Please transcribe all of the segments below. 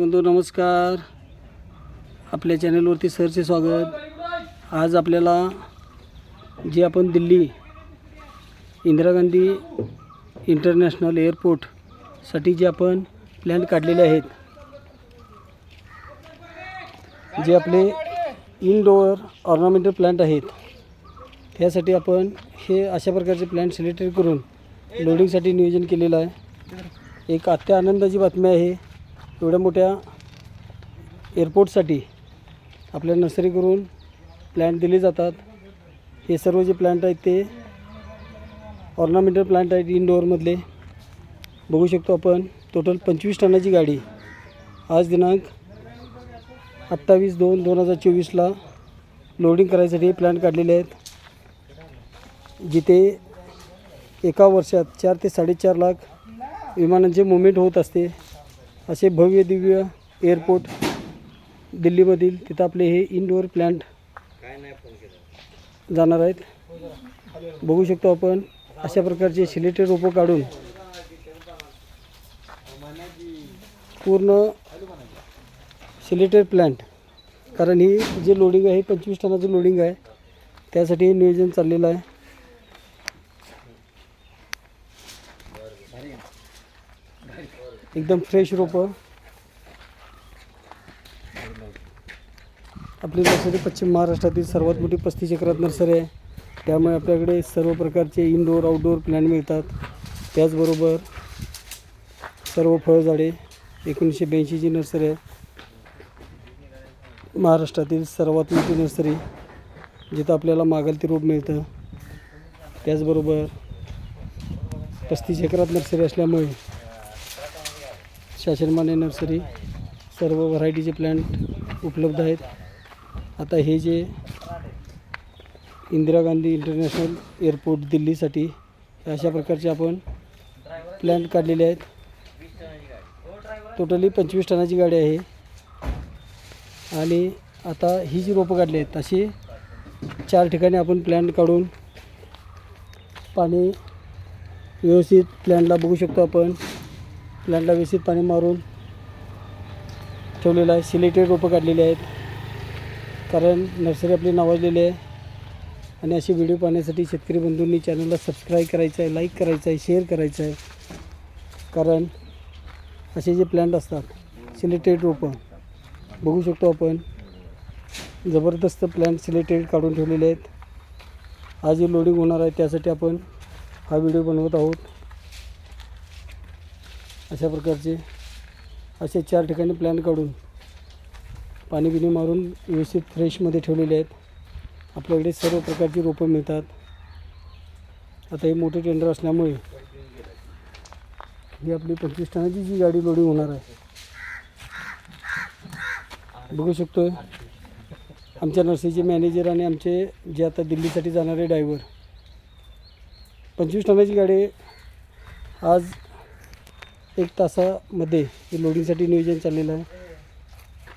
बंधू नमस्कार. आपल्या चॅनलवरती सरचे स्वागत. आज आपल्याला जे आपण दिल्ली इंदिरा गांधी इंटरनॅशनल एअरपोर्टसाठी जे आपण प्लॅन काढलेले आहेत जे आपले इनडोअर ऑर्नामेंटल प्लांट आहेत त्यासाठी आपण हे अशा प्रकारचे प्लॅन्ट सिलेक्टेड करून लोडिंगसाठी नियोजन केलेलं आहे. एक अत्या आनंदाची बातमी आहे. एवढ्या मोठ्या एअरपोर्टसाठी आपल्या नर्सरीकडून प्लॅन्ट दिले जातात. हे सर्व जे प्लॅन्ट आहेत ते ऑर्नामेंटल प्लांट आहेत इनडोअरमधले बघू शकतो आपण टोटल पंचवीस टनाची गाडी. आज दिनांक अठ्ठावीस दोन दोन हजार चोवीसला लोडिंग करायसाठी हे प्लॅन काढलेले आहेत. जिथे एका वर्षात चार ते साडेचार लाख विमानांचे मुवमेंट होत असते. असे भव्य दिव्य एअरपोर्ट दिल्लीमधील तिथं आपले हे इनडोअर प्लॅन्ट जाणार आहेत. बघू शकतो आपण अशा प्रकारचे सिलेटेड रोपं काढून पूर्ण सिलेटेड प्लॅन्ट कारण ही जे लोडिंग आहे पंचवीस टनाचं लोडिंग आहे त्यासाठी नियोजन चाललेलं आहे. एकदम फ्रेश रोपं. आपली नर्सरी पश्चिम महाराष्ट्रातील सर्वात मोठी पस्तीस एकरात नर्सरी आहे. त्यामुळे आपल्याकडे सर्व प्रकारचे इनडोअर आउटडोअर प्लॅन मिळतात. त्याचबरोबर सर्व फळझाडे एकोणीसशे ब्याऐंशीची नर्सरी आहे. महाराष्ट्रातील सर्वात मोठी नर्सरी जिथं आपल्याला मागेल ते रोप मिळतं. त्याचबरोबर पस्तीस एकरात नर्सरी असल्यामुळे शासनमाने नर्सरी सर्व व्हरायटीचे प्लॅन्ट उपलब्ध आहेत. आता हे जे इंदिरा गांधी इंटरनॅशनल एअरपोर्ट दिल्लीसाठी अशा प्रकारचे आपण प्लॅन्ट काढलेले आहेत. टोटली पंचवीस टनाची गाडी आहे. आणि आता ही जी रोपं काढली आहेत अशी चार ठिकाणी आपण प्लॅन काढून पाणी व्यवस्थित प्लॅनला बघू शकतो आपण. प्लॅनला व्यवस्थित पाणी मारून ठेवलेलं आहे. सिलेक्टेड रोपं काढलेली आहेत. कारण नर्सरी आपली नावाजलेली आहे. आणि असे व्हिडिओ पाहण्यासाठी शेतकरी बंधूंनी चॅनलला सबस्क्राईब करायचं आहे लाईक करायचं आहे शेअर करायचं आहे. कारण असे जे प्लॅन्ट असतात सिलेक्टेड रोपं बघू शकतो आपण. जबरदस्त प्लॅन्ट सिलेक्टेड काढून ठेवलेले आहेत. आज जे लोडिंग होणार आहे त्यासाठी आपण हा व्हिडिओ बनवत आहोत. अशा प्रकारचे असे चार ठिकाणी प्लॅन काढून पाणी बिणी मारून व्यवस्थित फ्रेशमध्ये ठेवलेले आहेत. आपल्याकडे सर्व प्रकारची रोपं मिळतात. आता हे मोठे टेंडर असल्यामुळे ही आपली पंचवीस टनाची जी गाडी लोडिंग होणार आहे. बघू शकतो आमच्या नर्सरीचे मॅनेजर आणि आमचे जे आता दिल्लीसाठी जाणारे ड्रायव्हर पंचवीस टनाची गाडी आज एक तासामध्ये हे लोडिंगसाठी नियोजन चाललेलं आहे.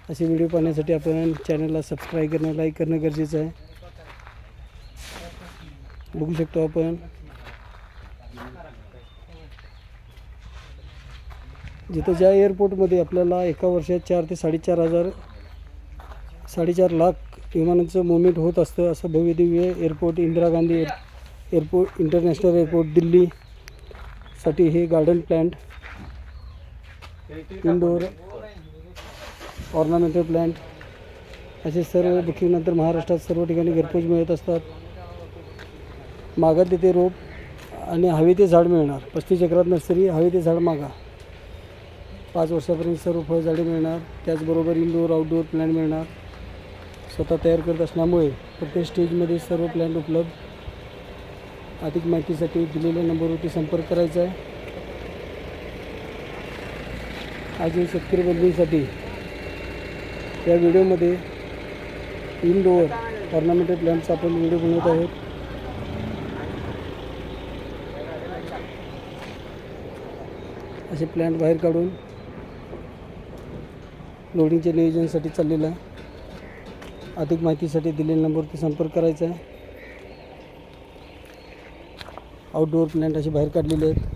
असे व्हिडिओ पाहण्यासाठी आपण चॅनलला सबस्क्राईब करणं लाईक करणं गरजेचं आहे. बघू शकतो आपण. जिथं ज्या एअरपोर्टमध्ये आपल्याला एका वर्षात चार ते साडेचार हजार साडेचार लाख विमानांचं मुवमेंट होत असतं असं भव्य Divya airport Indira Gandhi air airport international airport दिल्लीसाठी हे garden plant indoor ornamental plant असे सर्व बुकिंगनंतर महाराष्ट्रात सर्व ठिकाणी घरपोच मिळत असतात. मागा तिथे रोप आणि हवे ते झाड मिळणार. पस्तीस चक्रात नर्सरी हवे ते झाड मागा. पाच वर्षापर्यंत सर्व फळझाडे मिळणार. त्याचबरोबर इनडोअर आउटडोअर प्लॅन मिळणार. स्वतः तयार करत असल्यामुळे प्रत्येक स्टेजमध्ये सर्व प्लॅन उपलब्ध. अधिक माहितीसाठी दिलेल्या नंबरवरती संपर्क करायचा आहे. आज शेतकरी बंधूंसाठी या व्हिडिओमध्ये इनडोअर ऑर्नामेंटेड प्लॅन्टचा आपण व्हिडिओ बनवत आहोत. असे प्लॅन्ट बाहेर काढून लोडिंगच्या नियोजनासाठी चाललेलं आहे अधिक माहितीसाठी दिलेल्या नंबरवरती संपर्क करायचा आहे. आउटडोअर प्लॅन्ट असे बाहेर काढलेले आहेत.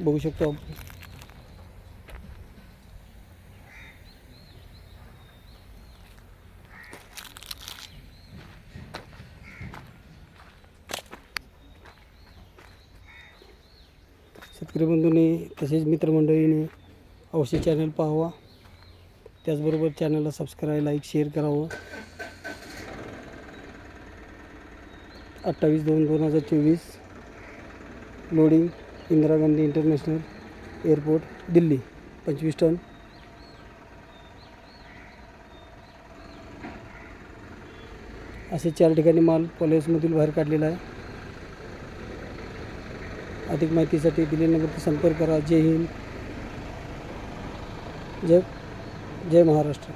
बघू शकतो आपण. शेतकरी बंधूंनी तसेच मित्रमंडळीने अवश्य चॅनल पाहावा. त्याचबरोबर चॅनलला सबस्क्राईब लाईक शेअर करावं. अठ्ठावीस दोन दोन हजार चोवीस loading Indira Gandhi international airport Delhi पंचवीस टन. असे चार ठिकाणी माल पॉलिसमधील बाहेर काढलेला आहे. अधिक माहितीसाठी दिलेल्या नंबरवर संपर्क करा. जय हिंद. जय जय महाराष्ट्र.